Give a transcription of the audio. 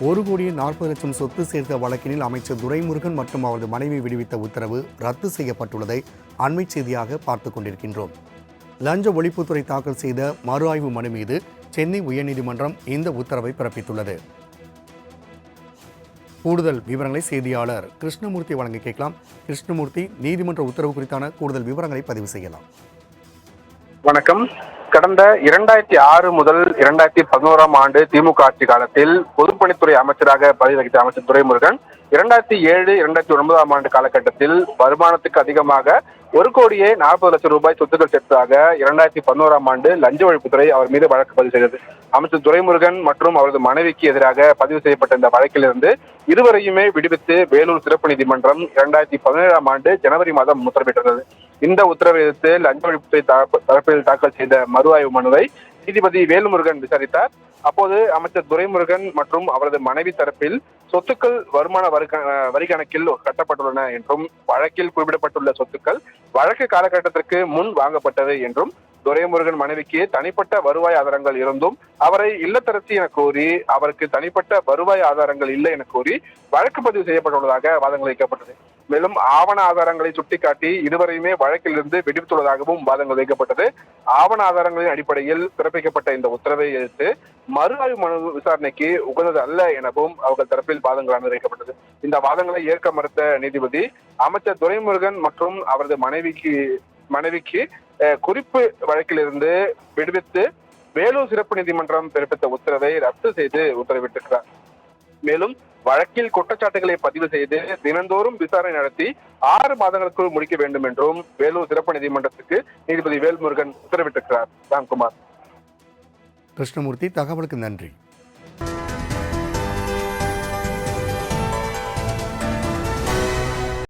ஒரு கோடியே நாற்பது லட்சம் சொத்து சேர்த்த வழக்கினில் அமைச்சர் துரைமுருகன் மற்றும் அவரது மனைவி விடுவித்த உத்தரவு ரத்து செய்யப்பட்டுள்ளதை அண்மை செய்தியாக பார்த்துக் கொண்டிருக்கின்றோம். லஞ்ச ஒழிப்புத்துறை தாக்கல் செய்த மறு ஆய்வு மனு மீது சென்னை உயர்நீதிமன்றம் இந்த உத்தரவை பிறப்பித்துள்ளது. கூடுதல் விவரங்களை செய்தியாளர் கிருஷ்ணமூர்த்தி வழங்கி கேட்கலாம். கிருஷ்ணமூர்த்தி நீதிமன்ற உத்தரவு குறித்தான கூடுதல் விவரங்களை பதிவு செய்யலாம். வணக்கம். கடந்த இரண்டாயிரத்தி ஆறு முதல் இரண்டாயிரத்தி பதினோராம் ஆண்டு திமுக ஆட்சி காலத்தில் பொதுப்பணித்துறை அமைச்சராக பதவி வகித்த அமைச்சர் துரைமுருகன் இரண்டாயிரத்தி ஏழு இரண்டாயிரத்தி ஒன்பதாம் ஆண்டு காலகட்டத்தில் வருமானத்துக்கு அதிகமாக ஒரு கோடியே நாற்பது லட்சம் ரூபாய் சொத்துக்கள் சேர்த்ததாக இரண்டாயிரத்தி பதினோராம் ஆண்டு லஞ்ச ஒழிப்புத்துறை அவர் மீது வழக்கு பதிவு செய்தது. அமைச்சர் துரைமுருகன் மற்றும் அவரது மனைவிக்கு எதிராக பதிவு செய்யப்பட்ட இந்த வழக்கிலிருந்து இருவரையுமே விடுவித்து வேலூர் சிறப்பு நீதிமன்றம் இரண்டாயிரத்தி பதினேழாம் ஆண்டு ஜனவரி மாதம் உத்தரவிட்டிருந்தது. இந்த உத்தரவை எதிர்த்து லஞ்ச ஒழிப்புத்துறை தரப்பில் தாக்கல் செய்த மறு ஆய்வு மனுவை நீதிபதி வேலுமுருகன் விசாரித்தார். அப்போது அமைச்சர் துரைமுருகன் மற்றும் அவரது மனைவி தரப்பில் சொத்துக்கள் வருமான வரி வரி கணக்கில் கட்டப்பட்டுள்ளன என்றும் வழக்கில் குறிப்பிடப்பட்டுள்ள சொத்துக்கள் வழக்கு காலகட்டத்திற்கு முன் வாங்கப்பட்டது என்றும் துரைமுருகன் மனைவிக்கு தனிப்பட்ட வருவாய் ஆதாரங்கள் இருந்தும் அவரை இல்லத்தரசி என கோரி அவருக்கு தனிப்பட்ட வருவாய் ஆதாரங்கள் இல்லை என கூறி வழக்கு பதிவு செய்யப்பட்டுள்ளதாக வாதங்கள் வைக்கப்பட்டது. மேலும் ஆவண ஆதாரங்களை சுட்டிக்காட்டி இருவரையுமே வழக்கிலிருந்து விடுவித்துள்ளதாகவும் வாதங்கள் வைக்கப்பட்டது. ஆவண ஆதாரங்களின் அடிப்படையில் பிறப்பிக்கப்பட்ட இந்த உத்தரவை எதிர்த்து மறு ஆய்வு மனு விசாரணைக்கு உகந்தது அல்ல எனவும் அவர்கள் தரப்பில் வாதங்கள் அனுமதிக்கப்பட்டது இந்த வாதங்களை ஏற்க மறுத்த நீதிபதி அமைச்சர் துரைமுருகன் மற்றும் அவரது மனைவிக்கு மனைவிக்கு குறிப்பு வழக்கிலிருந்து விடுவித்து வேலூர் சிறப்பு நீதிமன்றம் பிறப்பித்த உத்தரவை ரத்து செய்து உத்தரவிட்டிருக்கிறார். மேலும் வழக்கில் குற்றச்சாட்டுகளை பதிவு செய்து தினந்தோறும் விசாரணை நடத்தி ஆறு மாதங்களுக்குள் முடிக்க வேண்டும் என்றும் வேலூர் சிறப்பு நீதிமன்றத்துக்கு நீதிபதி வேல்முருகன் உத்தரவிட்டிருக்கிறார். ராம்குமார். கிருஷ்ணமூர்த்தி தகவலுக்கு நன்றி.